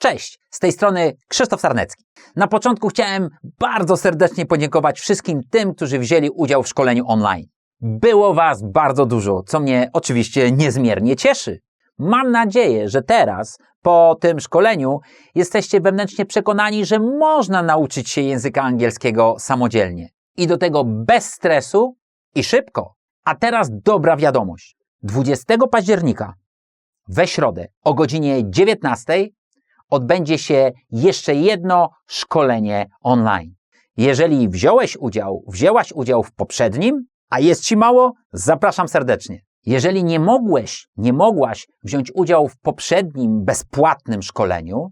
Cześć, z tej strony Krzysztof Sarnecki. Na początku chciałem bardzo serdecznie podziękować wszystkim tym, którzy wzięli udział w szkoleniu online. Było Was bardzo dużo, co mnie oczywiście niezmiernie cieszy. Mam nadzieję, że teraz, po tym szkoleniu, jesteście wewnętrznie przekonani, że można nauczyć się języka angielskiego samodzielnie. I do tego bez stresu i szybko. A teraz dobra wiadomość. 20 października we środę o godzinie 19 odbędzie się jeszcze jedno szkolenie online. Jeżeli wziąłeś udział, wzięłaś udział w poprzednim, a jest Ci mało, zapraszam serdecznie. Jeżeli nie mogłeś, nie mogłaś wziąć udziału w poprzednim bezpłatnym szkoleniu,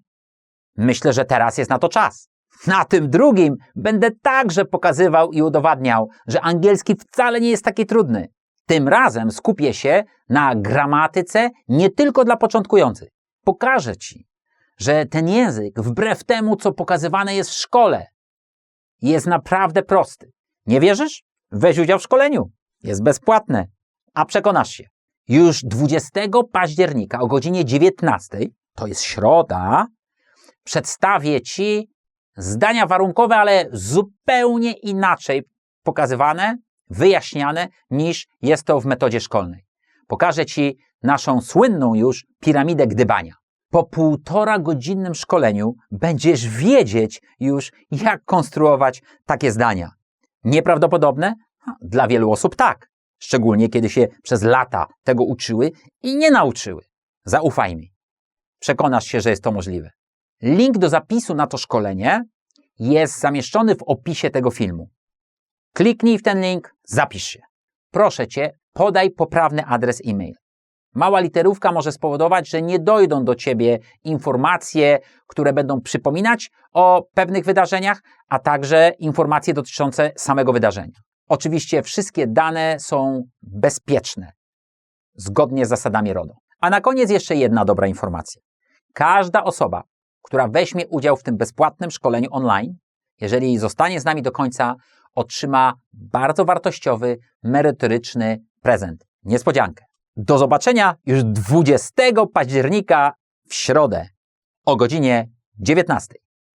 myślę, że teraz jest na to czas. Na tym drugim będę także pokazywał i udowadniał, że angielski wcale nie jest taki trudny. Tym razem skupię się na gramatyce nie tylko dla początkujących. Pokażę Ci, że ten język, wbrew temu, co pokazywane jest w szkole, jest naprawdę prosty. Nie wierzysz? Weź udział w szkoleniu. Jest bezpłatne. A przekonasz się. Już 20 października o godzinie 19, to jest środa, przedstawię Ci zdania warunkowe, ale zupełnie inaczej pokazywane, wyjaśniane niż jest to w metodzie szkolnej. Pokażę Ci naszą słynną już piramidę gdybania. Po półtora godzinnym szkoleniu będziesz wiedzieć już, jak konstruować takie zdania. Nieprawdopodobne? Dla wielu osób tak. Szczególnie kiedy się przez lata tego uczyły i nie nauczyły. Zaufaj mi. Przekonasz się, że jest to możliwe. Link do zapisu na to szkolenie jest zamieszczony w opisie tego filmu. Kliknij w ten link, zapisz się. Proszę Cię, podaj poprawny adres e-mail. Mała literówka może spowodować, że nie dojdą do Ciebie informacje, które będą przypominać o pewnych wydarzeniach, a także informacje dotyczące samego wydarzenia. Oczywiście wszystkie dane są bezpieczne, zgodnie z zasadami RODO. A na koniec jeszcze jedna dobra informacja. Każda osoba, która weźmie udział w tym bezpłatnym szkoleniu online, jeżeli zostanie z nami do końca, otrzyma bardzo wartościowy, merytoryczny prezent. Niespodziankę. Do zobaczenia już 20 października w środę o godzinie 19.